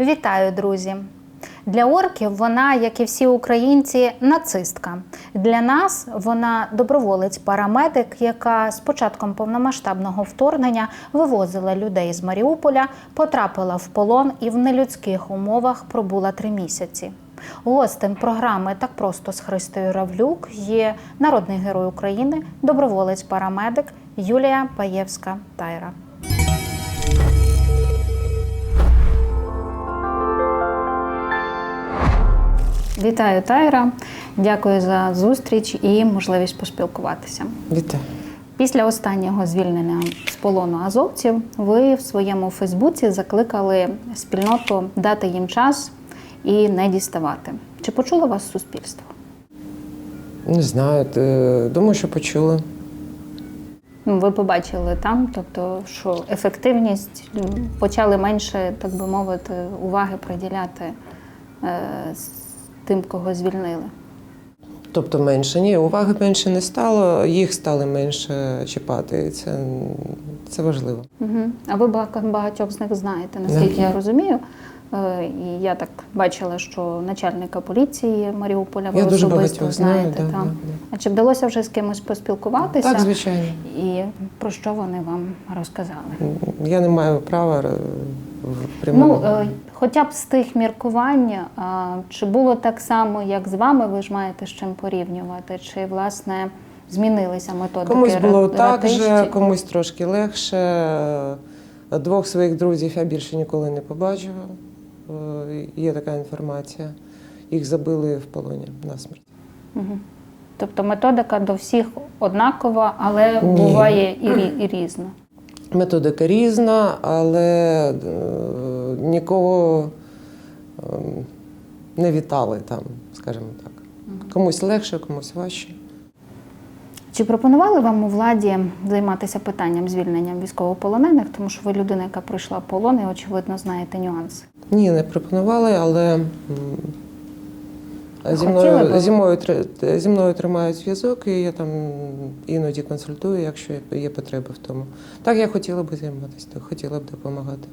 Вітаю, друзі! Для орків вона, як і всі українці, нацистка. Для нас вона доброволець-парамедик, яка з початком повномасштабного вторгнення вивозила людей з Маріуполя, потрапила в полон і в нелюдських умовах пробула три місяці. Гостем програми так просто з Христою Равлюк є народний герой України, доброволець-парамедик Юлія Паєвська Тайра. Вітаю, Тайра. Дякую за зустріч і можливість поспілкуватися. Вітаю. Після останнього звільнення з полону азовців ви в своєму Фейсбуці закликали спільноту дати їм час і не діставати. Чи почуло вас суспільство? Не знаю. Думаю, що почули. Ну, Ви побачили там, тобто, що ефективність почали менше, так би мовити, уваги приділяти е, тим, кого звільнили. Тобто менше. Ні, уваги менше не стало, їх стали менше чіпати. Це, це важливо. Угу. А ви багатьох з них знаєте, наскільки Да. я розумію. Е, І я так бачила, що начальника поліції Маріуполя ви Я дуже особисто знаю. знаєте. Да, там. да, да. А чи вдалося вже з кимось поспілкуватися? Так, звичайно. І про що вони вам розказали? Я не маю права е. Ну, е, хоча б з тих міркувань, чи було так само, як з вами, ви ж маєте з чим порівнювати, чи власне змінилися методики комусь було так же, комусь трошки легше. Е, Двох своїх друзів я більше ніколи не побачив. Е, Є така інформація. Їх забили в полоні насмерть. Мгм. Тобто методика до всіх однакова, але Ні. буває і, і різна. Методика різна, але е, нікого е, не вітали там, скажімо так. Комусь легше, комусь важче. Чи пропонували вам у владі займатися питанням звільнення військовополонених, тому що ви людина, яка пройшла полон і очевидно знаєте нюанси? Ні, не пропонували, але зі мною, зі, мною, зі мною тримають зв'язок, і я там іноді консультую, якщо є потреба в тому. Так, я хотіла б займатися, хотіла б допомагати.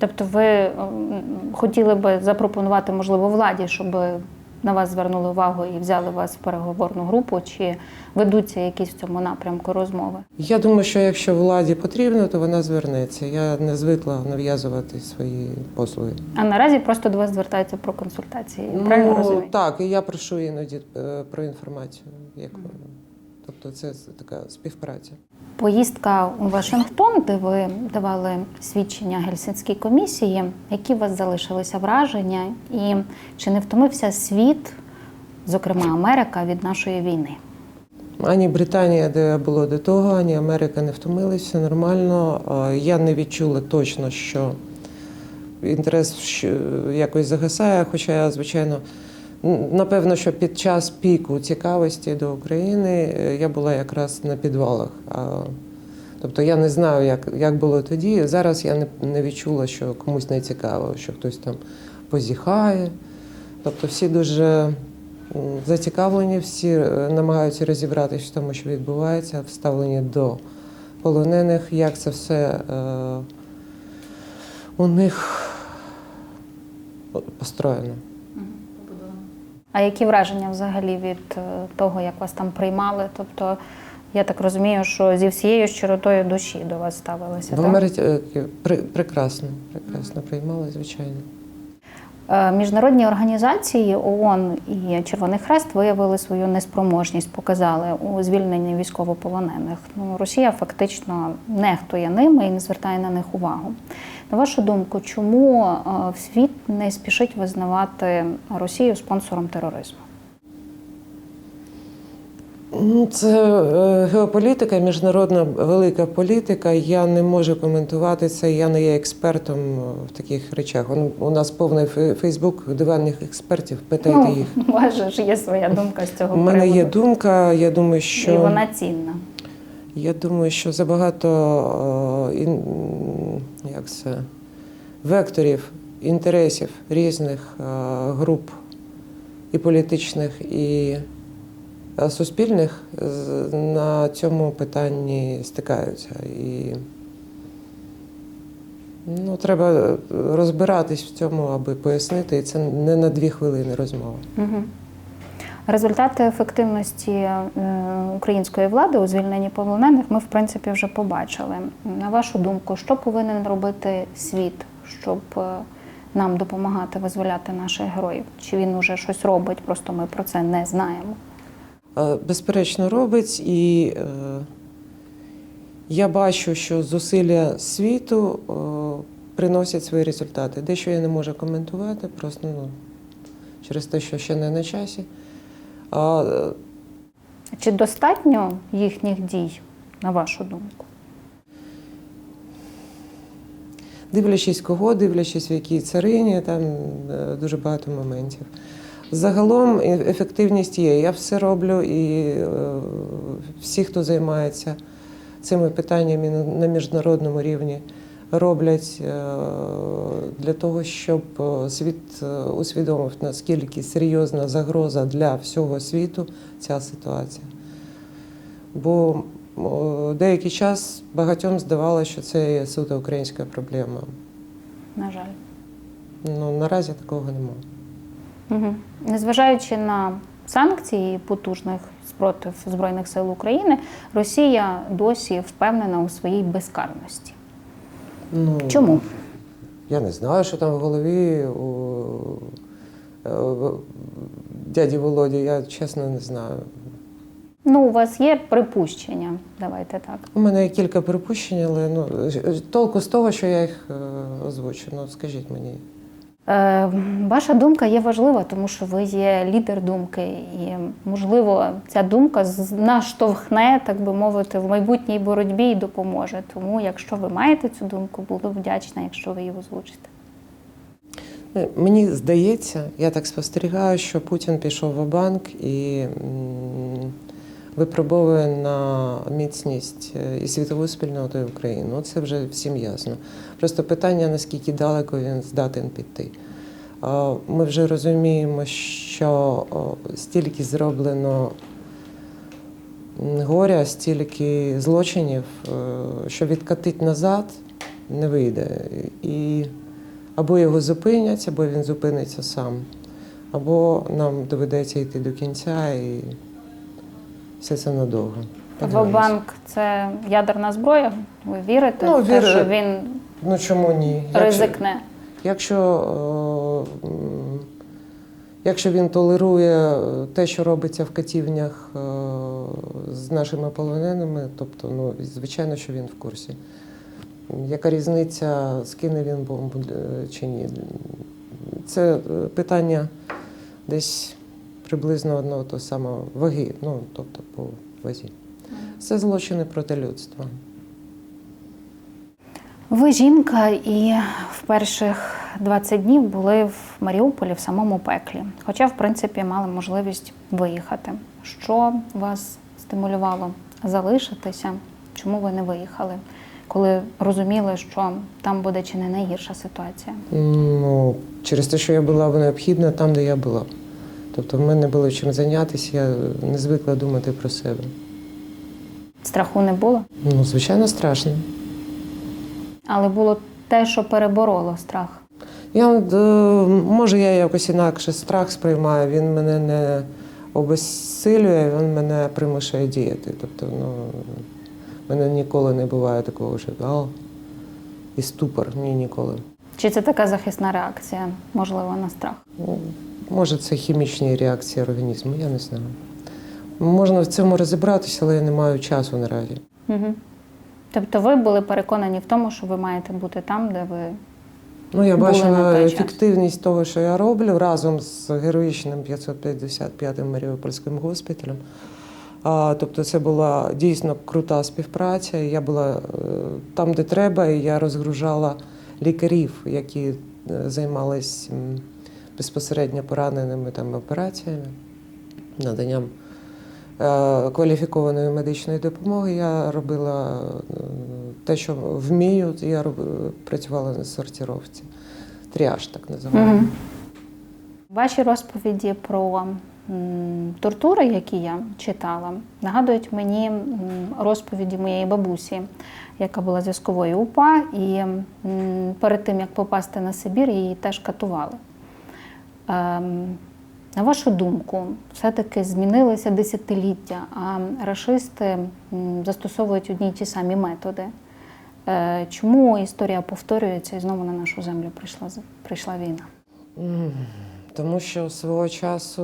Тобто, ви хотіли би запропонувати, можливо, владі, щоб на вас звернули увагу і взяли вас в переговорну групу, чи ведуться якісь в цьому напрямку розмови? Я думаю, що якщо владі потрібно, то вона звернеться. Я не звикла нав'язувати свої послуги. А наразі просто до вас звертаються про консультації. Я правильно Ну, розумію? Так, і я прошу іноді е, про інформацію. Як, тобто це така співпраця. Поїздка у Вашингтон, де ви давали свідчення Гельсінській комісії, які у вас залишилися враження, і чи не втомився світ, зокрема Америка, від нашої війни? Ані Британія, де було до того, ані Америка не втомилися, нормально. Я не відчула точно, що інтерес якось загасає, хоча я, звичайно, напевно, що під час піку цікавості до України е, я була якраз на підвалах. Тобто я не знаю, як, як було тоді. Зараз я не, не відчула, що комусь не цікаво, що хтось там позіхає. Тобто всі дуже зацікавлені, всі е, намагаються розібратися в тому, що відбувається, в ставленні до полонених, як це все е, у них построєно. А які враження взагалі від е, того, як вас там приймали? Тобто, я так розумію, що зі всією щиротою душі до вас ставилися. Так? Америці е, при, прекрасно, прекрасно приймали, звичайно. Е, Міжнародні організації ООН і Червоний Хрест виявили свою неспроможність, показали у звільненні військовополонених. Ну, Росія фактично нехтує ними і не звертає на них увагу. На вашу думку, чому е, світ не спішить визнавати Росію спонсором тероризму? Це е, геополітика, міжнародна велика політика. Я не можу коментувати це. Я не є експертом в таких речах. У нас повний Фейсбук диванних експертів. Питайте Ну, їх. у вас ж є своя думка з цього У мене приводу. є думка. Я думаю, що І вона цінна. я думаю, що забагато е, як це, векторів, інтересів різних е, груп і політичних, і е, суспільних на цьому питанні стикаються. І Ну, треба е, розбиратись в цьому, аби пояснити, і це не на дві хвилини розмова. Результати ефективності е, української влади у звільненні полонених ми, в принципі, вже побачили. На вашу думку, що повинен робити світ, щоб е, нам допомагати визволяти наших героїв? Чи він уже щось робить, просто ми про це не знаємо? Е, Безперечно, робить, і е, я бачу, що зусилля світу е, приносять свої результати. Дещо я не можу коментувати, просто ну, через те, що ще не на часі. А, Чи достатньо їхніх дій, на вашу думку? Дивлячись кого, дивлячись в якій царині, там дуже багато моментів. Загалом ефективність є. Я все роблю, і е, всі, хто займається цими питаннями на- на міжнародному рівні, роблять е, для того, щоб світ е, усвідомив, наскільки серйозна загроза для всього світу ця ситуація. Бо деякий час багатьом здавалося, що це є суто українська проблема. На жаль. Ну, наразі такого немає. Угу. Незважаючи на санкції потужних спротив Збройних сил України, Росія досі впевнена у своїй безкарності. Ну, Чому? Я не знаю, що там в голові у е, дяді Володі, я чесно не знаю. Ну, у вас є припущення, давайте так. У мене є кілька припущень, але ну, толку з того, що я їх е, озвучу. Ну, скажіть мені. Е, ваша думка є важлива, тому що ви є лідер думки, і можливо ця думка наштовхне, так би мовити, в майбутній боротьбі і допоможе. Тому, якщо ви маєте цю думку, буду вдячна, якщо ви її озвучите. Е, Мені здається, я так спостерігаю, що Путін пішов в банк і випробовує на міцність е, і світову спільноту і Україну. Ну, Це вже всім ясно. Просто питання, наскільки далеко він здатен піти. Ми вже розуміємо, що стільки зроблено горя, стільки злочинів, е, що відкатить назад не вийде. І або його зупинять, або він зупиниться сам, або нам доведеться йти до кінця і все це надовго. Вабанк це ядерна зброя. Ви вірите Ну, в те, що він Ну чому ні? Ризикне? якщо, е, якщо він толерує е, те, що робиться в катівнях е, з нашими полоненими, тобто, ну, звичайно, що він в курсі. Яка різниця, скине він бомбу чи ні? Це питання десь приблизно одного того самого ваги, ну, тобто по вазі. Це злочини проти людства. Ви жінка, і в перших 20 днів були в Маріуполі в самому пеклі. Хоча, в принципі, мали можливість виїхати. Що вас стимулювало залишитися? Чому ви не виїхали? Коли розуміли, що там буде чи не найгірша ситуація? Ну, через те, що я була необхідна там, де я була. Тобто в мене було чим зайнятися, я не звикла думати про себе. Страху не було, Ну, звичайно, страшно. але було те, що перебороло страх. Я, е, може, я якось інакше страх сприймаю, він мене не обезсилює, він мене примушує діяти. Тобто, ну, в мене ніколи не буває такого, що «Ау, і ступор. Ні, ніколи. Чи це така захисна реакція, можливо, на страх? Може, це хімічні реакції організму, я не знаю. Можна в цьому розібратися, але я не маю часу наразі. Угу. Тобто ви були переконані в тому, що ви маєте бути там, де ви Ну, я були на бачила той час. ефективність того, що я роблю разом з героїчним 555-м Маріупольським госпіталем. А, тобто це була дійсно крута співпраця. Я була е, там, де треба, і я розгружала лікарів, які е, займалися м, безпосередньо пораненими там операціями, наданням е, кваліфікованої медичної допомоги. Я робила е, те, що вмію, я роб- працювала на сортировці. Тріаж так називаємо. Угу. Ваші розповіді про тортури, які я читала, нагадують мені розповіді моєї бабусі, яка була зв'язковою УПА, і перед тим як попасти на Сибір, її теж катували. Ем, На вашу думку, все-таки змінилися десятиліття, а рашисти застосовують одні й ті самі методи. Е, Чому історія повторюється і знову на нашу землю прийшла, прийшла війна? Тому що свого часу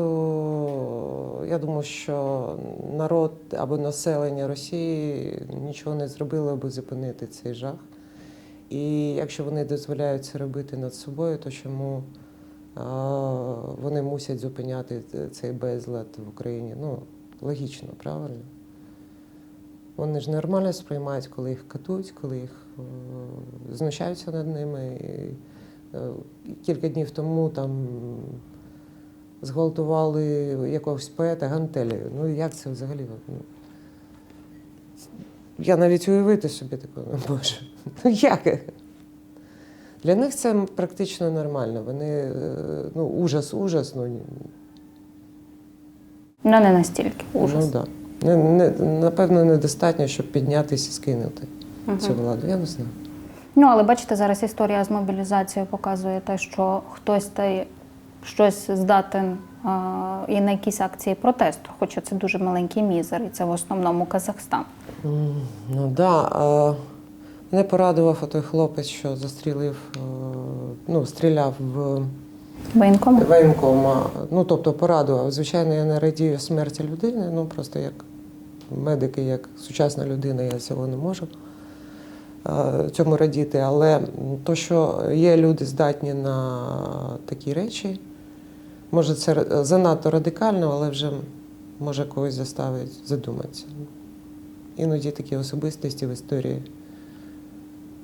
я думаю, що народ або населення Росії нічого не зробило, аби зупинити цей жах. І якщо вони дозволяють це робити над собою, то чому вони мусять зупиняти цей безлад в Україні? Ну, логічно, правильно? Вони ж нормально сприймають, коли їх катують, коли їх е, знущаються над ними. І, е, кілька днів тому там зґвалтували якогось поета гантелею. Ну як це взагалі? Ну, я навіть уявити собі такого не можу. Ну як? Для них це практично нормально. Вони е, ну, ужас, ужас, ну, Ну, не настільки ужас. ну да. Не, не, напевно, недостатньо, щоб піднятися і скинути Мгм. цю владу. Я не знаю. Ну, але бачите, зараз історія з мобілізацією показує те, що хтось та щось здатен а, і на якісь акції протесту, хоча це дуже маленький мізер, і це в основному Казахстан. Ну да. А, мене порадував той хлопець, що застрілив, е, ну, стріляв в Воєнкому? воєнкома. Ну, тобто порадував. Звичайно, я не радію смерті людини, ну просто як медики, як сучасна людина, я цього не можу е, цьому радіти. Але то, що є люди здатні на такі речі, може, це занадто радикально, але вже може когось заставить задуматися. Іноді такі особистості в історії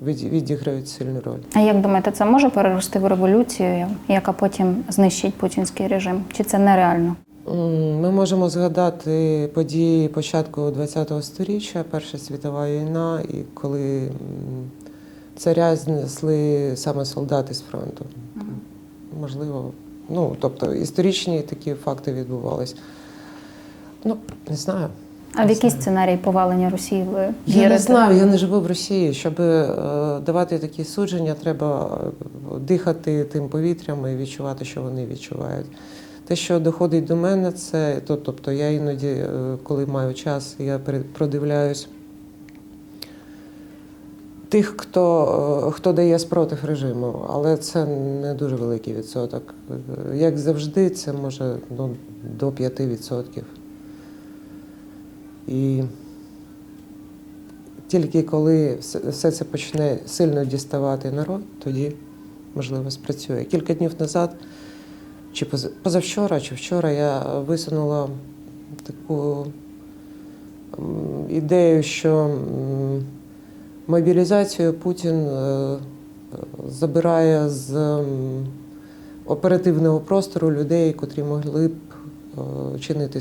відіграють сильну роль. А як думаєте, це може перерости в революцію, яка потім знищить путінський режим? Чи це нереально? Ми можемо згадати події початку ХХ століття, Перша світова війна, і коли царя знесли саме солдати з фронту. Можливо, ну тобто історичні такі факти відбувалися. Ну, не знаю. А в який сценарій повалення Росії ви Я не знаю, я не живу в Росії. Щоб е, давати такі судження, треба е, дихати тим повітрям і відчувати, що вони відчувають. Те, що доходить до мене, це то, тобто я іноді, е, коли маю час, я продивляюсь тих, хто, хто дає спротив режиму, але це не дуже великий відсоток. Як завжди, це може ну, до 5%. І тільки коли все це почне сильно діставати народ, тоді можливо спрацює. Кілька днів назад, чи поз- позавчора, чи вчора я висунула таку ідею, що мобілізацію Путін е, забирає з оперативного простору людей, котрі могли б чинити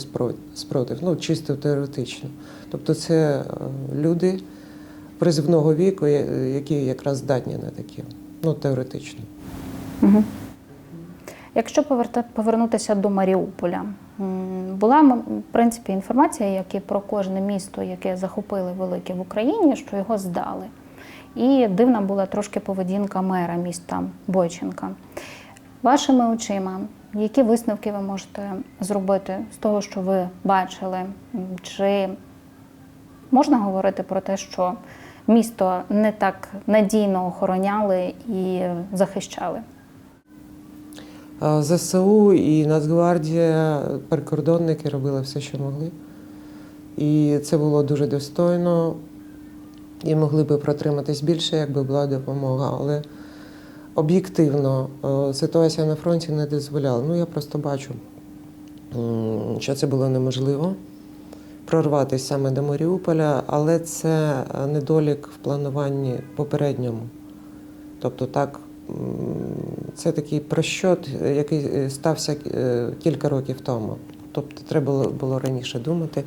спротив, ну чисто теоретично. Тобто це е, люди призивного віку, які якраз здатні на таке, ну теоретично. Угу. Якщо повернутися до Маріуполя, була в принципі інформація, як і про кожне місто, яке захопили велике в Україні, що його здали. І дивна була трошки поведінка мера міста Бойченка. Вашими очима, які висновки ви можете зробити з того, що ви бачили? Чи можна говорити про те, що місто не так надійно охороняли і захищали? ЗСУ і Нацгвардія, прикордонники робили все, що могли. І це було дуже достойно. І могли би протриматись більше, якби була допомога. Але об'єктивно е, ситуація на фронті не дозволяла. Ну, я просто бачу, що це було неможливо прорватися саме до Маріуполя, але це е, недолік в плануванні попередньому. Тобто так, це такий прощот, який е, стався кілька років тому. Тобто треба було- раніше думати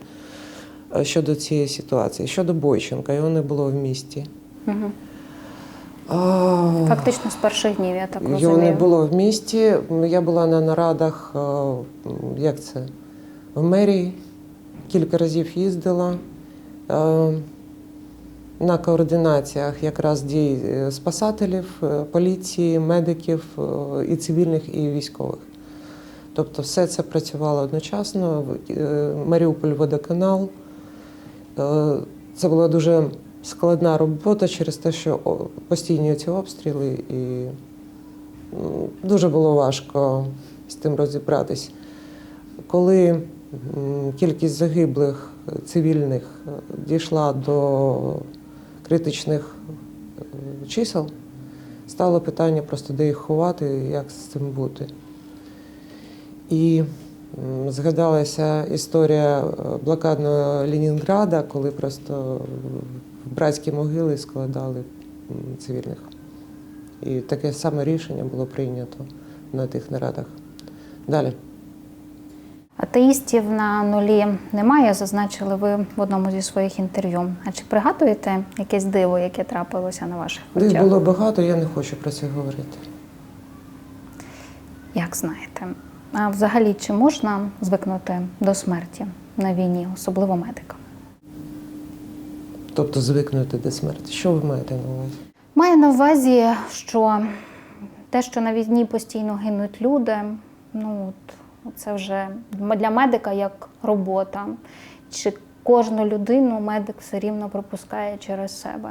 щодо цієї ситуації. Щодо Бойченка, його не було в місті. Угу. Фактично з перших днів, я так Його не було в місті. Я була на нарадах, е, як це, в мерії. Кілька разів їздила. Е, На координаціях якраз дій е, спасателів, поліції, медиків і цивільних, і військових. Тобто все це працювало одночасно. Маріуполь водоканал. Це була дуже складна робота через те, що постійні ці обстріли, і дуже було важко з тим розібратись. Коли кількість загиблих цивільних е, дійшла до критичних е, чисел, стало питання просто де їх ховати як з цим бути. І згадалася історія е, блокадного Ленінграда, коли просто братські могили складали цивільних. І таке саме рішення було прийнято на тих нарадах. Далі. Атеїстів на нулі немає, зазначили ви в одному зі своїх інтерв'ю. А чи пригадуєте якесь диво, яке трапилося на ваших очах? було багато, я не хочу про це говорити. Як знаєте, а взагалі чи можна звикнути до смерті на війні, особливо медикам? Тобто звикнути до смерті. Що ви маєте на увазі? Маю на увазі, що те, що на війні постійно гинуть люди, ну от це вже для медика як робота. Чи кожну людину медик все рівно пропускає через себе?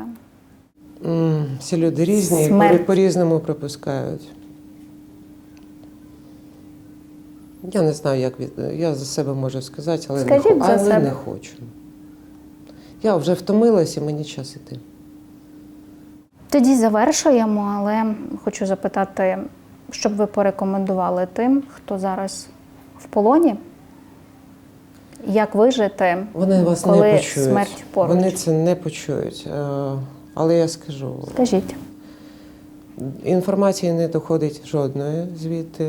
Всі люди різні, Смерть. по- по-різному пропускають. Я не знаю, як від... я за себе можу сказати, але, Скажіть не, за але себе. не хочу. Я вже втомилася, мені час іти. Тоді завершуємо, але хочу запитати, що б ви порекомендували тим, хто зараз в полоні? Як вижити, Вони вас коли не почують. смерть поруч? Вони це не почують. Е, Але я скажу, Скажіть. Інформації не доходить жодної звідти.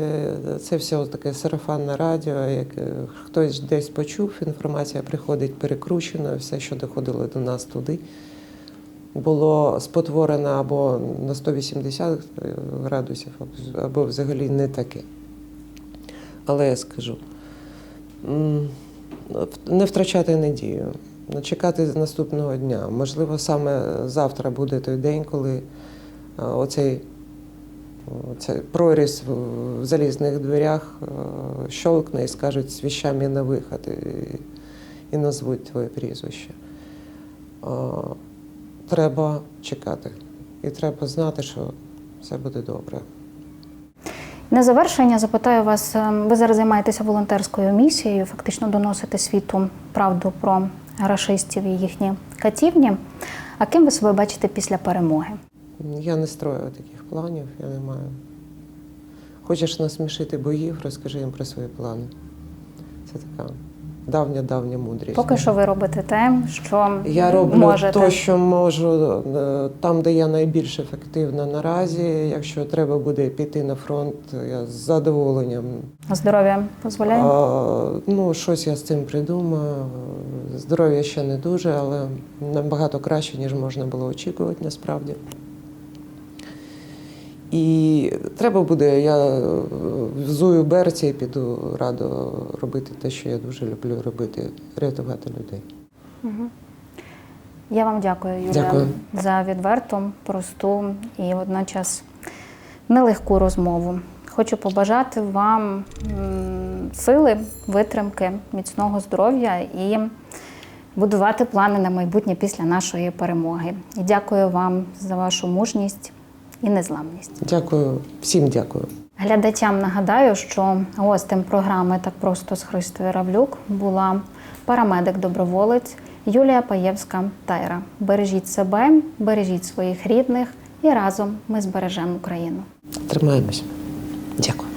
Це все таке сарафанне радіо. Як е, хтось десь почув, інформація приходить перекручена, все, що доходило до нас туди, було спотворено або на 180 градусів, або- взагалі не таке. Але я скажу, не втрачати надію, чекати наступного дня. Можливо, саме завтра буде той день, коли е, оцей, оцей проріз в, залізних дверях е, щолкне і скажуть з віщами на виход і, і назвуть твоє прізвище. Е, Треба чекати. І треба знати, що все буде добре. На завершення запитаю вас: е, ви зараз займаєтеся волонтерською місією, фактично доносите світу правду про рашистів і їхні катівні. А ким ви себе бачите після перемоги? Я не строю таких планів, я не маю. Хочеш насмішити боїв, розкажи їм про свої плани. Це така давня-давня мудрість. Поки що ви робите те, що Я роблю можете. те, що можу е, там, де я найбільш ефективна наразі. Якщо треба буде піти на фронт, я з задоволенням. Здоров'я дозволяє? Ну, щось я з цим придумаю. Здоров'я ще не дуже, але набагато краще, ніж можна було очікувати насправді. І треба буде, я е, взую берці і піду радо робити те, що я дуже люблю робити рятувати людей. Я вам дякую, Юля, Дякую. за відверту, просту і водночас нелегку розмову. Хочу побажати вам сили, витримки, міцного здоров'я і будувати плани на майбутнє після нашої перемоги. І дякую вам за вашу мужність і незламність. Дякую, всім дякую. Глядачам нагадаю, що гостем програми так просто з Христою Равлюк була парамедик-доброволець Юлія Паєвська Тайра. Бережіть себе, бережіть своїх рідних і разом ми збережемо Україну. Тримаємось. Дякую.